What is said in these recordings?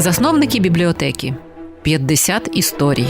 Засновники бібліотеки 50 історій.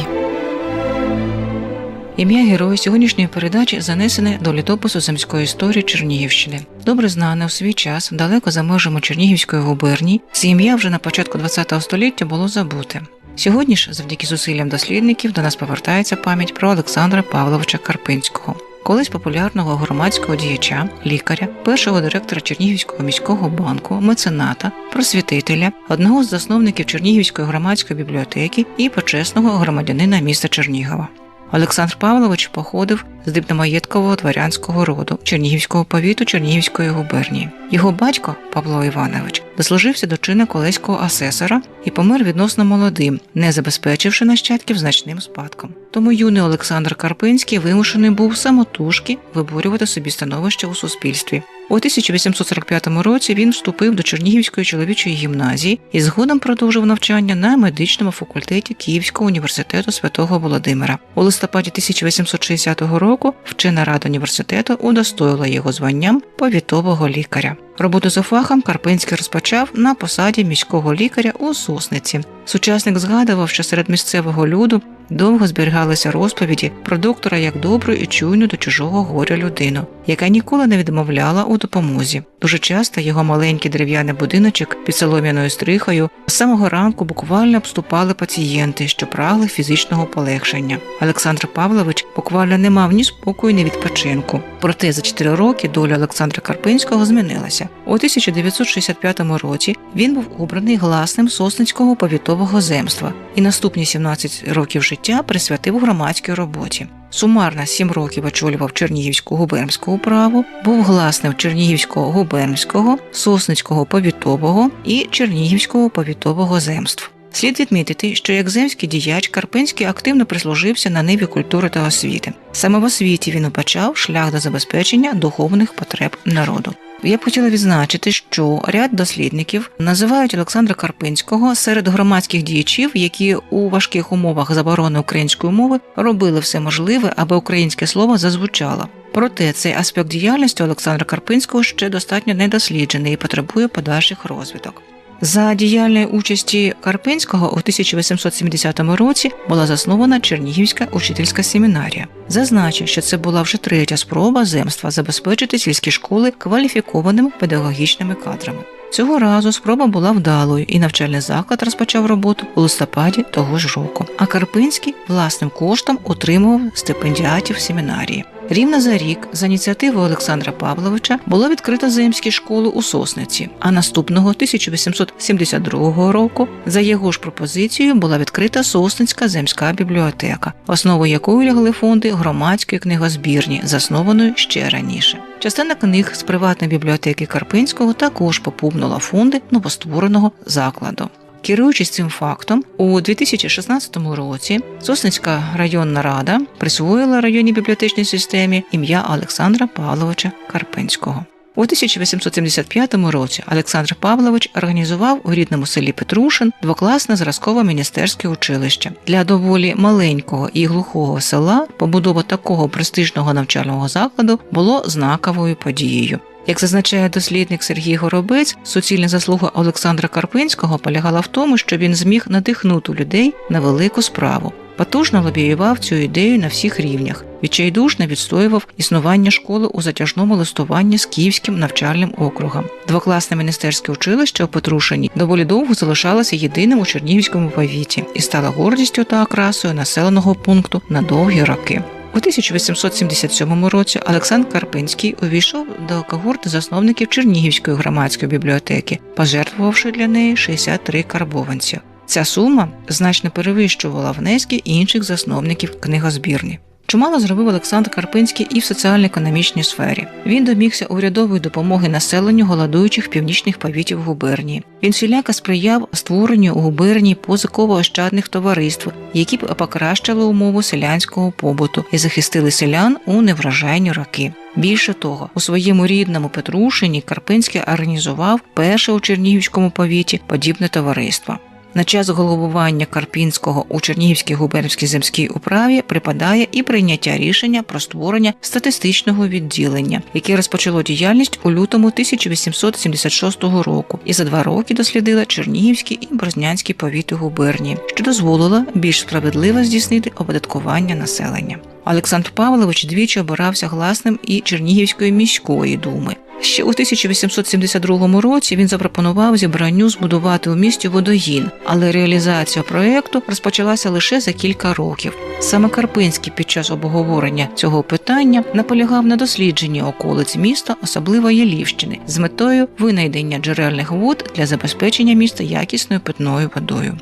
Ім'я героя сьогоднішньої передачі занесене до літопису земської історії Чернігівщини. Добре знане у свій час, далеко за межами Чернігівської губернії, це ім'я вже на початку ХХ століття було забуте. Сьогодні ж, завдяки зусиллям дослідників, до нас повертається пам'ять про Олександра Павловича Карпинського, колись популярного громадського діяча, лікаря, першого директора Чернігівського міського банку, мецената, просвітителя, одного з засновників Чернігівської громадської бібліотеки і почесного громадянина міста Чернігова. Олександр Павлович походив з дибномаєткового дворянського роду Чернігівського повіту Чернігівської губернії. Його батько Павло Іванович дослужився до чина колеського асесора і помер відносно молодим, не забезпечивши нащадків значним спадком. Тому юний Олександр Карпинський вимушений був самотужки виборювати собі становище у суспільстві. У 1845 році він вступив до Чернігівської чоловічої гімназії і згодом продовжив навчання на медичному факультеті Київського університету святого Володимира. У листопаді 1860 року вчена рада університету удостоїла його званням повітового лікаря. Роботу за фахом Карпинський розпочав на посаді міського лікаря у Сосниці. Сучасник згадував, що серед місцевого люду довго зберігалися розповіді про доктора як добру і чуйну до чужого горя людину, яка ніколи не відмовляла у допомозі. Дуже часто його маленький дерев'яний будиночок під солом'яною стрихою з самого ранку буквально обступали пацієнти, що прагли фізичного полегшення. Олександр Павлович буквально не мав ні спокою, ні відпочинку. Проте за 4 роки доля Олександра Карпинського змінилася. У 1965 році він був обраний гласним Сосницького повітового земства і наступні 17 років життя присвятив громадській роботі. Сумарно 7 років очолював Чернігівську губернську управу, був гласним Чернігівського губернського, Сосницького повітового і Чернігівського повітового земств. Слід відмітити, що як земський діяч Карпинський активно прислужився на ниві культури та освіти. Саме в освіті він убачав шлях до забезпечення духовних потреб народу. Я б хотіла відзначити, що ряд дослідників називають Олександра Карпинського серед громадських діячів, які у важких умовах заборони української мови робили все можливе, аби українське слово зазвучало. Проте цей аспект діяльності Олександра Карпинського ще достатньо недосліджений і потребує подальших розвиток. За діяльної участі Карпинського у 1870 році була заснована Чернігівська учительська семінарія. Зазначу, що це була вже третя спроба земства забезпечити сільські школи кваліфікованими педагогічними кадрами. Цього разу спроба була вдалою, і навчальний заклад розпочав роботу у листопаді того ж року. А Карпинський власним коштом утримував стипендіатів семінарії. Рівно за рік за ініціативою Олександра Павловича було відкрито земські школи у Сосниці, а наступного 1872 року за його ж пропозицією була відкрита Сосницька земська бібліотека, основою якої лягли фонди громадської книгозбірні, заснованої ще раніше. Частина книг з приватної бібліотеки Карпинського також попубнула фонди новоствореного закладу. Керуючись цим фактом, у 2016 році Сосницька районна рада присвоїла районній бібліотечній системі ім'я Олександра Павловича Карпинського. У 1875 році Олександр Павлович організував у рідному селі Петрушин двокласне зразкове міністерське училище для доволі маленького і глухого села. Побудова такого престижного навчального закладу було знаковою подією. Як зазначає дослідник Сергій Горобець, суцільна заслуга Олександра Карпинського полягала в тому, що він зміг надихнути людей на велику справу. Потужно лобіював цю ідею на всіх рівнях, відчайдушно відстоював існування школи у затяжному листуванні з Київським навчальним округом. Двокласне міністерське училище у Петрушині доволі довго залишалося єдиним у Чернігівському повіті і стало гордістю та окрасою населеного пункту на довгі роки. У 1877 році Олександр Карпинський увійшов до когорти засновників Чернігівської громадської бібліотеки, пожертвувавши для неї 63 карбованців. Ця сума значно перевищувала внески інших засновників книгозбірні. Чимало зробив Олександр Карпинський і в соціально-економічній сфері. Він домігся урядової допомоги населенню голодуючих північних повітів губернії. Він всіляко сприяв створенню у губернії позиково-ощадних товариств, які б покращили умову селянського побуту і захистили селян у неврожайні роки. Більше того, у своєму рідному Петрушині Карпинський організував перше у Чернігівському повіті подібне товариство. На час головування Карпінського у Чернігівській губернській земській управі припадає і прийняття рішення про створення статистичного відділення, яке розпочало діяльність у лютому 1876 року і за два роки дослідило Чернігівські і Борзнянські повіти губернії, що дозволило більш справедливо здійснити оподаткування населення. Олександр Павлович двічі обирався гласним і Чернігівської міської думи. Ще у 1872 році він запропонував зібранню збудувати у місті водогін, але реалізація проекту розпочалася лише за кілька років. Саме Карпинський під час обговорення цього питання наполягав на дослідженні околиць міста, особливо Єлівщини, з метою винайдення джерельних вод для забезпечення міста якісною питною водою.